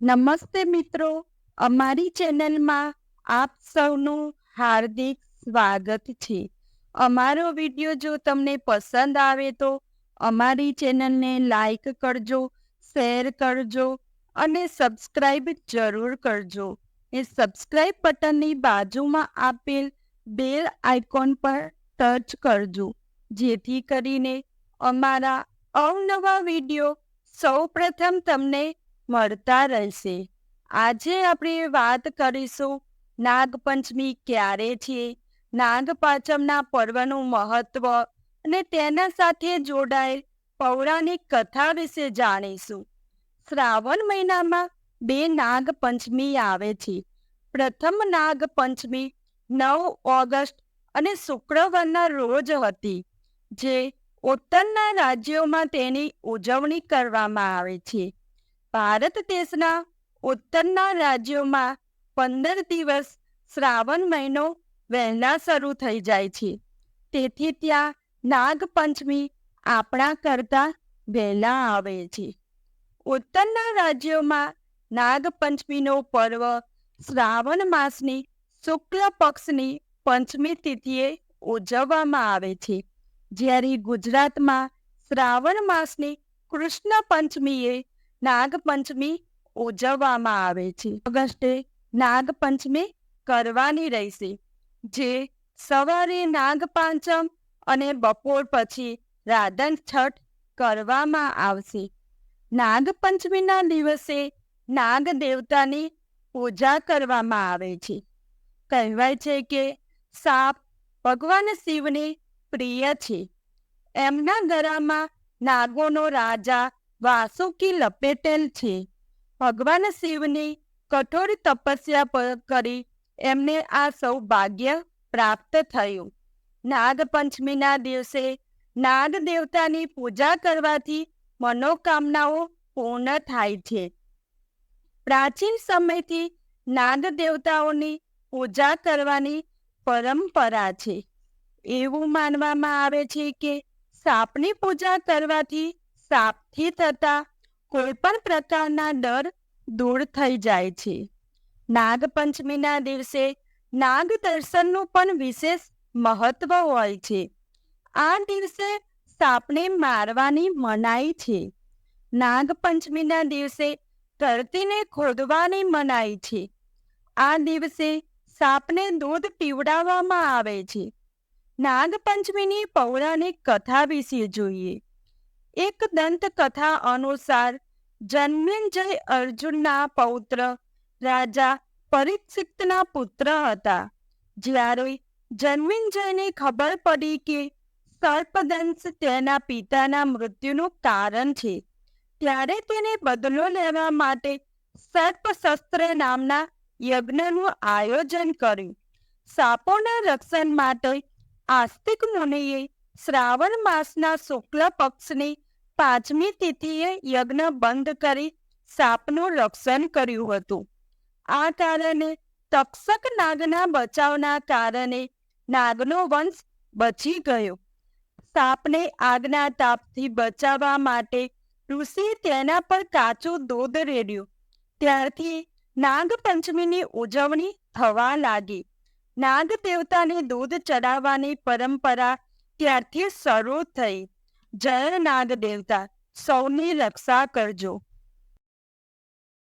નમસ્તે મિત્રો. અમારી ચેનલમાં આપ સૌનું હાર્દિક સ્વાગત છે. અમારો વીડિયો જો તમને પસંદ આવે તો અમારી ચેનલને લાઈક કરજો, શેર કરજો અને સબસ્ક્રાઈબ જરૂર કરજો. એ સબસ્ક્રાઈબ બટનની બાજુમાં આપેલ બેલ આઇકોન પર ટચ કરજો. જેથી કરીને અમારા અવનવા વીડિયો સૌ પ્રથમ તમને મળતા રહેશે. આજે આપણે વાત કરીશું નાગપંચમી ક્યારે છે? નાગપાંચમના પર્વનું મહત્વ અને તેના સાથે જોડાયેલ પૌરાણિક કથા વિશે જાણીશું. શ્રાવણ મહિનામાં બે નાગપંચમી આવે છે. પ્રથમ નાગપંચમી નવ ઓગસ્ટ અને શુક્રવારના રોજ હતી, જે ઉત્તરના રાજ્યોમાં તેની ઉજવણી કરવામાં આવે છે. ભારત દેશના ઉત્તરના રાજ્યોમાં પંદર દિવસ શ્રાવણ મહિનો વહેલા શરૂ થઈ જાય છે. તેથી ત્યાં નાગપંચમી આપણા કરતા વહેલા આવે છે. ઉત્તરના રાજ્યોમાં નાગપંચમીનો પર્વ શ્રાવણ માસની શુક્લ પક્ષની પંચમી તિથિએ ઉજવવામાં આવે છે. જ્યારે ગુજરાતમાં શ્રાવણ માસની કૃષ્ણ પંચમીએ નાગપંચમી ઉજવવામાં આવે છે. ઓગસ્ટે નાગપંચમી કરવાની રહેશે, જે સવારે નાગપાંચમ અને બપોર પછી રાધન છઠ કરવામાં આવશે. નાગપંચમીના દિવસે નાગ દેવતાની પૂજા કરવામાં આવે છે. કહેવાય છે કે સાપ ભગવાન શિવની પ્રિય છે. એમના ગળામાં નાગોનો રાજા વાસુકી લપેટેલ છે. ભગવાન શિવની કઠોર તપસ્યા કરી એમને આ સૌભાગ્ય પ્રાપ્ત થયું. નાગપંચમીના દિવસે નાગ દેવતાની પૂજા કરવાથી મનોકામનાઓ પૂર્ણ થાય છે. પ્રાચીન સમયથી નાગ દેવતાઓની પૂજા કરવાની પરંપરા છે. એવું માનવામાં આવે છે કે સાપની પૂજા કરવાથી સાપથી થતા કોઈ પણ પ્રકારના ડર દૂર થઈ જાય છે. નાગપંચમીના દિવસે નાગ દર્શનનું પણ વિશેષ મહત્વ હોય છે. આ દિવસે સાપને મારવાની મનાઈ છે. નાગપંચમીના દિવસે ધરતીને ખોદવાની મનાઈ છે. આ દિવસે સાપને દૂધ પીવડાવવામાં આવે છે. નાગપંચમીની પૌરાણિક કથા વિશે જોઈએ. એક દંતકથા અનુસાર જન્મેન્જય અર્જુનના પૌત્ર રાજા પરીક્ષિતના પુત્ર હતા. જ્યારે જન્મેન્જયને ખબર પડી કે સર્પદંશ તેના પિતાના મૃત્યુનું કારણ છે, ત્યારે તેને બદલો લેવા માટે સર્પશસ્ત્ર નામના યજ્ઞનું આયોજન કર્યું. સાપોના રક્ષણ માટે આસ્તિક મુનિએ શ્રાવણ માસના શુક્લ પક્ષની પાંચમી તિથિએ યજ્ઞ બંધ કરી સાપનું રક્ષણ કર્યું હતું. આ કારણે તક્ષક નાગના બચાવના કારણે નાગનો વંશ બચી ગયો. સાપને આગના તાપથી બચાવવા માટે ઋષિ તેના પર કાચું દૂધ રેડ્યું. ત્યારથી નાગપંચમીની ઉજવણી થવા લાગી. નાગ દેવતાને દૂધ ચડાવવાની પરંપરા ત્યારથી શરૂ થઈ. જય નાગ દેવતા સૌની રક્ષા કરજો.